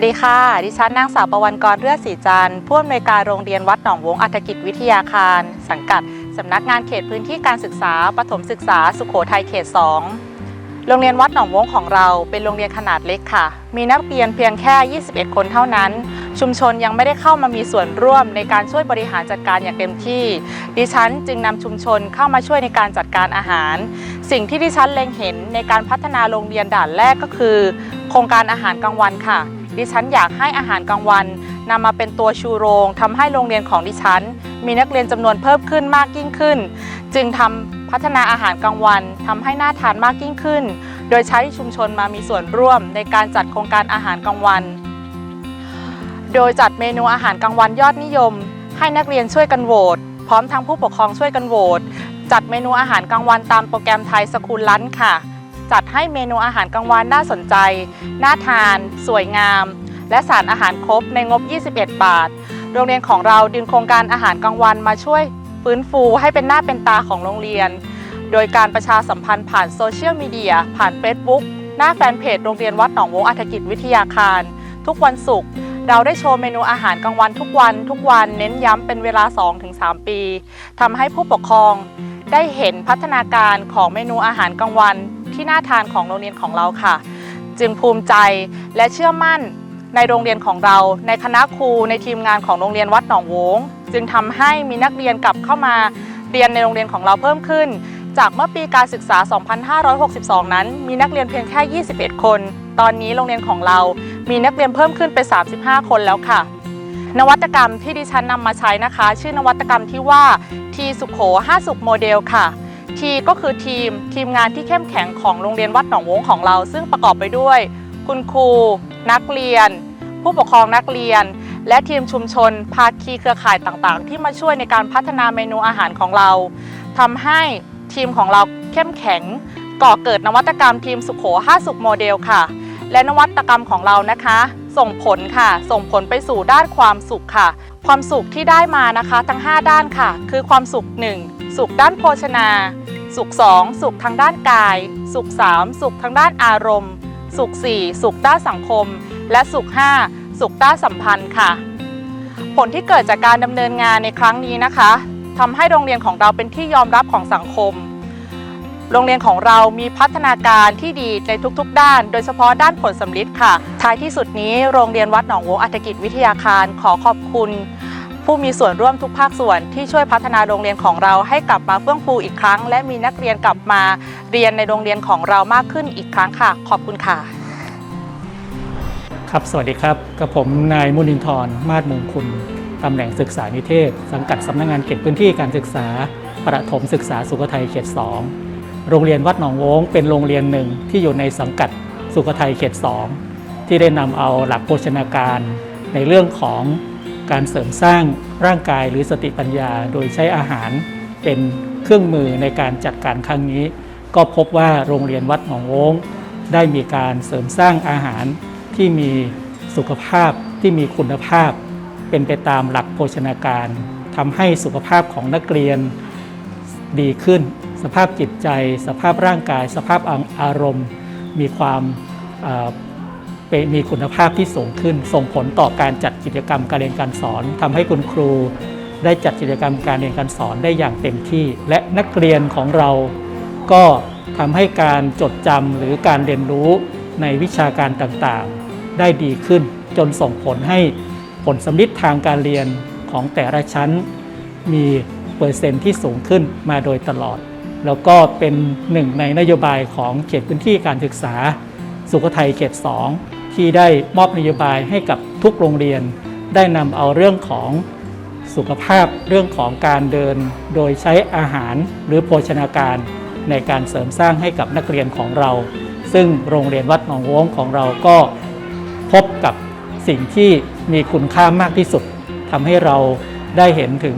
วัสดีค่ะ ดิฉันนางสาวประวันกรเลือดศรีจันทร์ผู้อำนวยการโรงเรียนวัดหนองวงอัฐกิจวิทยาคาร สังกัดสำนักงานเขตพื้นที่การศึกษาปฐมศึกษาสุโขทัยเขต 2 โรงเรียนวัดหนองวงของเราเป็นโรงเรียนขนาดเล็กค่ะ มีนักเรียนเพียงแค่ 21 คนเท่านั้น ชุมชนยังไม่ได้เข้ามามีส่วนร่วมในการช่วยบริหารจัดการอย่างเต็มที่ ดิฉันจึงนำชุมชนเข้ามาช่วยในการจัดการอาหาร สิ่งที่ดิฉันเล็งเห็นในการพัฒนาโรงเรียนด่านแรกก็คือ โครงการอาหารกลางวันค่ะ ดิฉันอยากให้อาหารกลางวันนำมาเป็นตัวชูโรงทำให้โรงเรียนของดิฉัน มีนักเรียนจำนวนเพิ่มขึ้นมากยิ่งขึ้น จึงทำพัฒนาอาหารกลางวันทำให้น่าทานมากยิ่งขึ้น โดยใช้ชุมชนมามีส่วนร่วมในการจัดโครงการอาหารกลางวัน โดยจัดเมนูอาหารกลางวันยอดนิยม ให้นักเรียนช่วยกันโหวตพร้อมทั้งผู้ปกครองช่วยกันโหวตจัดเมนูอาหารกลางวันตามโปรแกรมไทยสคูลลันค่ะ จัดให้เมนูอาหารกลางวันน่าสนใจ น่าทาน สวยงาม และสารอาหารครบในงบ 21 บาท โรงเรียนของเราดึงโครงการอาหารกลางวันมาช่วยฟื้นฟูให้เป็นหน้าเป็นตาของโรงเรียน โดยการประชาสัมพันธ์ผ่านโซเชียลมีเดีย ผ่าน Facebook หน้าแฟนเพจโรงเรียนวัดหนองวงอัฐกิจวิทยาคาร ทุกวันศุกร์เราได้โชว์เมนูอาหารกลางวันทุกวัน ทุกวันเน้นย้ำเป็นเวลา 2-3 ปีทำให้ผู้ปกครองได้เห็นพัฒนาการของเมนูอาหารกลางวัน ที่น่าทานของโรงเรียนของเราค่ะ จึงภูมิใจและเชื่อมั่นในโรงเรียนของเรา ในคณะครูในทีมงานของโรงเรียนวัดหนองโวงจึงทำให้มีนักเรียนกลับเข้ามาเรียนในโรงเรียนของเราเพิ่มขึ้น จากเมื่อปีการศึกษา 2562 นั้น มีนักเรียนเพียงแค่ 21 คน ตอนนี้โรงเรียนของเรา มีนักเรียนเพิ่มขึ้นเป็น 35 คนแล้วค่ะ นวัตกรรมที่ดิฉันนำมาใช้นะคะ ชื่อนวัตกรรมที่ว่าทีสุขโข5สุขโมเดลค่ะ ทีก็คือทีม ทีมงานที่เข้มแข็งของโรงเรียนวัดหนองวงของเรา ซึ่งประกอบไปด้วย คุณครู นักเรียน ผู้ปกครองนักเรียน และทีมชุมชน ภาคีเครือข่ายต่างๆ ที่มาช่วยในการพัฒนาเมนูอาหารของเราทำให้ทีมของเราเข้มแข็ง ก่อเกิดนวัตกรรมทีมสุขโข5สุขโมเดลค่ะ และนวัตกรรมของเรานะคะ ส่งผลค่ะ ส่งผลไปสู่ด้านความสุขค่ะ ความสุขที่ได้มานะคะ ทั้ง 5 ด้านค่ะ คือความสุข 1 สุขด้านโภชนา สุข 2 สุขทางด้านกาย สุข 3 สุขทางด้านอารมณ์ สุข 4 สุขด้านสังคม และสุข 5 สุขด้านสัมพันธ์ค่ะ ผลที่เกิดจากการดำเนินงานในครั้งนี้นะคะทำให้โรงเรียนของเราเป็นที่ยอมรับของสังคม โรงเรียนของเรามีพัฒนาการที่ดีในทุกๆ ด้าน โดยเฉพาะด้านผลสำลิดค่ะ ท้ายที่สุดนี้โรงเรียนวัดหนองวงอัฐกิจวิทยาคารขอขอบคุณ ผู้มีส่วนร่วมทุกภาคส่วนที่ช่วยพัฒนาโรงเรียนของเราให้กลับมาเฟื่องฟูอีกครั้ง และมีนักเรียนกลับมาเรียนในโรงเรียนของเรามากขึ้นอีกครั้งค่ะ ขอบคุณค่ะ ครับสวัสดีครับกับผมนายมุนินทร์มาศมงคุณตำแหน่งศึกษานิเทศ สังกัดสำนักงงานเขตพื้นที่การศึกษา ประถมศึกษาสุโขทัยเขต 2 โรงเรียนวัดหนองโวงเป็นโรงเรียนหนึ่งที่อยู่ในสังกัดสุโขทัยเขต 2 ที่ได้นำเอาหลักโภชนาการในเรื่องของ การเสริมสร้างร่างกายหรือสติปัญญา โดยใช้อาหารเป็นเครื่องมือในการจัดการครั้งนี้ ก็พบว่าโรงเรียนวัดหนองโวงได้มีการเสริมสร้างอาหารที่มีสุขภาพที่มีคุณภาพ เป็นไปตามหลักโภชนาการทำให้สุขภาพของนักเรียนดีขึ้น สภาพจิตใจ สภาพร่างกาย สภาพอารมณ์ มีความ มีคุณภาพที่สูงขึ้น ส่งผลต่อการจัดกิจกรรมการเรียนการสอนทำให้คุณครู ได้จัดกิจกรรมการเรียนการสอนได้อย่างเต็มที่ และนักเรียนของเราก็ทำให้การจดจำหรือการเรียนรู้ในวิชาการต่างๆ ได้ดีขึ้น จนส่งผลให้ผลสำลิดทางการเรียนของแต่ละชั้น มีเปอร์เซ็นต์ที่สูงขึ้นมาโดยตลอด แล้วก็เป็นหนึ่งในนโยบายของเขตพื้นที่การศึกษาสุโขทัยเขต 2 ที่ได้มอบนโยบายให้กับทุกโรงเรียน ได้นำเอาเรื่องของสุขภาพเรื่องของการเดิน โดยใช้อาหารหรือโภชนาการ ในการเสริมสร้างให้กับนักเรียนของเรา ซึ่งโรงเรียนวัดหนองโวงของเราก็พบกับสิ่งที่มีคุณค่ามากที่สุดทำให้เราได้เห็นถึง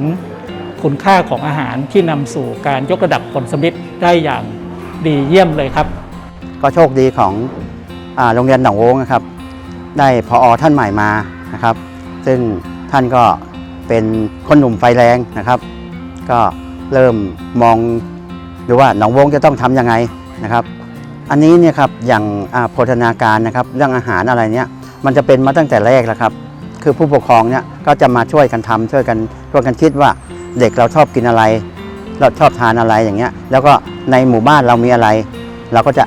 คุณค่าของอาหารที่นำสู่การยกระดับผลสำลิดได้อย่างดีเยี่ยมเลยครับ ก็โชคดีของ โรงเรียนหนองโงนะครับ ได้พออท่านใหม่มานะครับ ซึ่งท่านก็เป็นคนหนุ่มไฟแรงนะครับ ก็เริ่มมองดูว่าหนองโวงจะต้องทำยังไงนะครับ อันนี้เนี่ยครับอย่างอ่าโภชนาการนะครับ เรื่องอาหารอะไรเนี้ยมันจะเป็นมาตั้งแต่แรกแล้วครับ คือผู้ปกครองเนี่ยก็จะมาช่วยกันทำช่วยกันช่วยกันคิดว่าเด็กเราชอบกินอะไร เราชอบทานอะไรอย่างเงี้ย แล้วก็ในหมู่บ้านเรามีอะไร เราก็จะ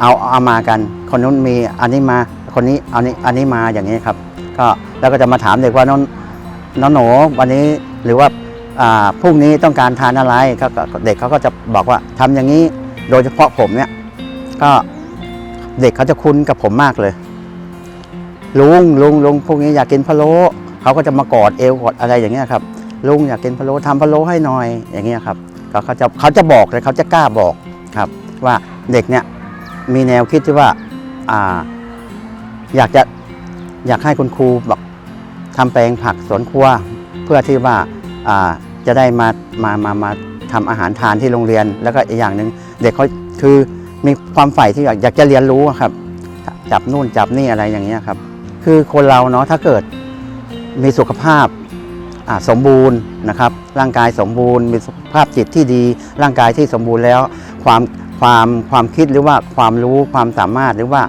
เอาเอามากัน คนนู้นมีอันนี้มาคนนี้เอานี้อันนี้มาอย่างนี้ครับ ก็แล้วก็จะมาถามเด็กว่าน้องน้องหนูวันนี้หรือว่าพรุ่งนี้ต้องการทานอะไรก็เด็กเขาก็จะบอกว่าทำอย่างนี้โดยเฉพาะผมเนี่ยก็เด็กเขาจะคุ้นกับผมมากเลย ลุงลุงลุงพวกนี้อยากกินพะโล้เขาก็จะมากอดเอวกอดอะไรอย่างเงี้ยครับลุงอยากกินพะโล้ทำพะโล้ให้หน่อยอย่างเงี้ยครับก็เขาจะเขาจะบอกเลยเขาจะกล้าบอกครับ ว่าเด็กเนี่ย มีแนวคิดที่ว่าอ่า อยากจะอยากให้คุณครูแบบทำแปลงผักสวนครัว เพื่อที่ว่าอ่าจะได้มามามามาทำอาหารทานที่โรงเรียน แล้วก็อีกอย่างหนึ่งเด็กเขาคือมีความใฝ่ที่อยากอยากจะเรียนรู้ครับ จับนู่นจับนี่อะไรอย่างเงี้ยครับ คือคนเราเนาะถ้าเกิดมีสุขภาพสมบูรณ์นะครับ ร่างกายสมบูรณ์ มีสุขภาพจิตที่ดี ร่างกายที่สมบูรณ์แล้ว ความ ความความคิดหรือว่าความรู้ความสามารถหรือว่า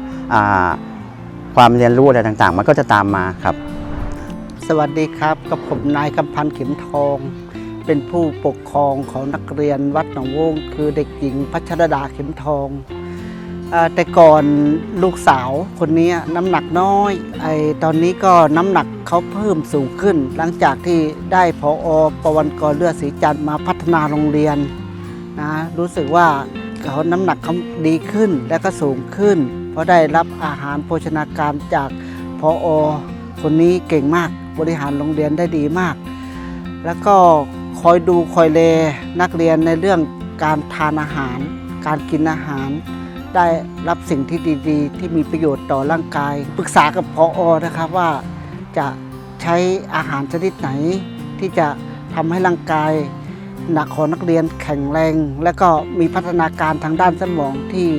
ความเรียนรู้อะไรต่างๆ มันก็จะตามมาครับ สวัสดีครับกับผมนายคำพันธ์เข็มทอง เป็นผู้ปกครองของนักเรียนวัดหนองวง คือเด็กหญิงพัชรดาเข็มทองอแต่ก่อนลูกสาวคนนี้น้ำหนักน้อยไอตอนนี้ก็น้ำหนักเขาเพิ่มสูงขึ้น หลังจากที่ได้พออประวันกรเลือดสีจันทร์มาพัฒนาโรงเรียนนะรู้สึกว่า เขาน้ำหนักเขาดีขึ้นและก็สูงขึ้น เพราะได้รับอาหารโภชนาการจากพออคนนี้เก่งมากบริหารโรงเรียนได้ดีมาก แล้วก็คอยดูคอยเลนักเรียนในเรื่องการทานอาหาร การกินอาหาร ได้รับสิ่งที่ดีๆ ที่มีประโยชน์ต่อร่างกาย ปรึกษากับพออนะครับว่าจะใช้อาหารชนิดไหน ที่จะทำให้ร่างกาย หนักของนักเรียนแข็งแรง และก็มีพัฒนาการทางด้านสมองที่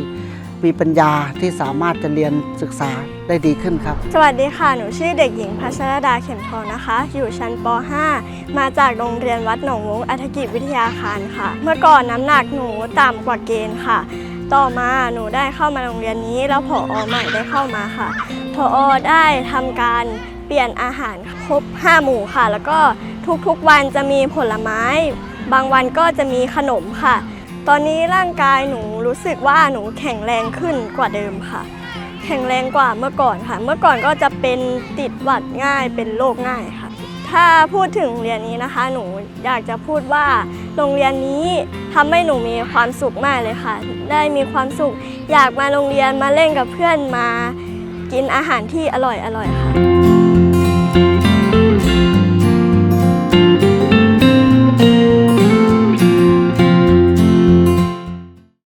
มีปัญญาที่สามารถจะเรียนศึกษาได้ดีขึ้นครับ สวัสดีค่ะ หนูชื่อเด็กหญิงพัชรดาเข็มทองนะคะ อยู่ชั้นป .5 มาจากโรงเรียนวัดหนองวงอัฐกิจวิทยาคารค่ะ เมื่อก่อนน้ำหนักหนูต่ำกว่าเกณฑ์ค่ะ ต่อมาหนูได้เข้ามาโรงเรียนนี้ แล้วผออใหม่ได้เข้ามาค่ะผอได้ทำการเปลี่ยนอาหารครบ 5 หมู่ค่ะ แล้วก็ทุกๆวันจะมีผลไม้ บางวันก็จะมีขนมค่ะ ตอนนี้ร่างกายหนูรู้สึกว่าหนูแข็งแรงขึ้นกว่าเดิมค่ะ แข็งแรงกว่าเมื่อก่อนค่ะ เมื่อก่อนก็จะเป็นติดหวัดง่ายเป็นโรคง่ายค่ะ ถ้าพูดถึงเรียนนี้นะคะ หนูอยากจะพูดว่าโรงเรียนนี้ทำให้หนูมีความสุขมากเลยค่ะ ได้มีความสุข อยากมาโรงเรียนมาเล่นกับเพื่อนมา กินอาหารที่อร่อยอร่อยๆค่ะ